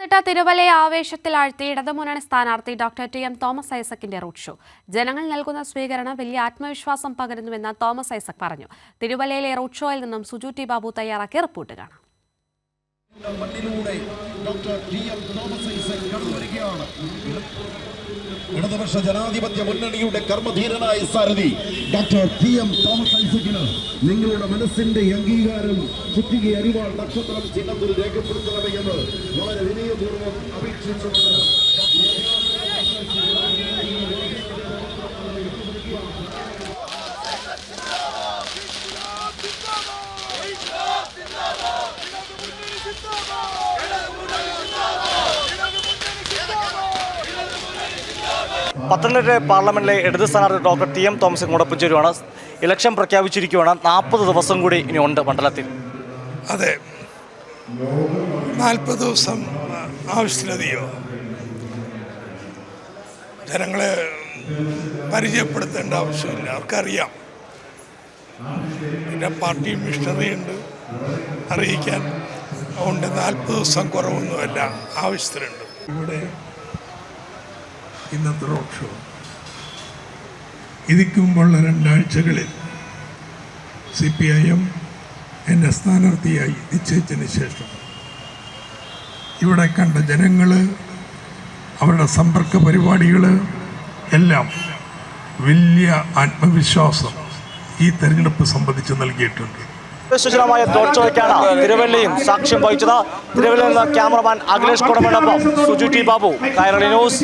പത്തനംതിട്ട തിരുവല്ലയെ ആവേശത്തിലാഴ്ത്തി ഇടതുമുന്നണി സ്ഥാനാർത്ഥി ഡോക്ടർ ടി എം തോമസ് ഐസക്കിന്റെ റോഡ് ഷോ ജനങ്ങൾ നൽകുന്ന സ്വീകരണം വലിയ ആത്മവിശ്വാസം പകരുന്നുവെന്ന് തോമസ് ഐസക് പറഞ്ഞു. തിരുവല്ലയിലെ റോഡ് ഷോയിൽ നിന്നും സുജു ടി ബാബു തയ്യാറാക്കിയ റിപ്പോർട്ട് കാണാം. Doctor T M Thomas Isaac കടന്നു വരികയാണ് ഇടതുപക്ഷ ജനാധിപത്യ മുന്നണിയുടെ കർമ്മധീരനായ സാരഥി ഡോക്ടർ ടി എം തോമസ് ഐസക്കിന് നിങ്ങളുടെ മനസ്സിന്റെ അംഗീകാരം ചുറ്റിക അരിവാൾ നക്ഷത്രം ചിഹ്നത്തിൽ രേഖപ്പെടുത്തണമെന്ന് വളരെ പത്തനംതിട്ട പാർലമെന്റിലെ ഇടത് സ്ഥാനാർത്ഥി ഡോക്ടർ ടി എം തോമസ് ഇങ്ങോടൊപ്പം ചേരുവാണ്. ഇലക്ഷൻ പ്രഖ്യാപിച്ചിരിക്കുകയാണ് നാൽപ്പത് ദിവസം കൂടി ഇനി ഉണ്ട് മണ്ഡലത്തിൽ. അതെ. നാൽപ്പത് ദിവസം ആവശ്യത്തിലധികം ജനങ്ങളെ പരിചയപ്പെടുത്തേണ്ട ആവശ്യമില്ല. അവർക്കറിയാം. പിന്നെ പാർട്ടി മിഷണറി ഉണ്ട് അറിയിക്കാൻ. അതുകൊണ്ട് നാൽപ്പത് ദിവസം കുറവൊന്നുമല്ല. ആവശ്യത്തിനുണ്ട്. ഇവിടെ ഇന്നത്തെ റോഡ് ഷോ ഇതിക്കുമുള്ള രണ്ടാഴ്ചകളിൽ സി പി ഐ എം എന്നെ സ്ഥാനാർത്ഥിയായി നിശ്ചയിച്ചതിന് ശേഷം ഇവിടെ കണ്ട ജനങ്ങൾ അവരുടെ സമ്പർക്ക പരിപാടികൾ എല്ലാം വലിയ ആത്മവിശ്വാസം ഈ തെരഞ്ഞെടുപ്പ് സംബന്ധിച്ച് നൽകിയിട്ടുണ്ട്. വിശ്വസനമായ തോർച്ചയ്ക്കാണ് തിരുവല്ലയും സാക്ഷ്യം വഹിച്ചത്. തിരുവല്ലയിൽ നിന്ന് ക്യാമറമാൻ അഖിലേഷ് കുടമനൊപ്പം സുജു ടി ബാബു കൈരളി ന്യൂസ്.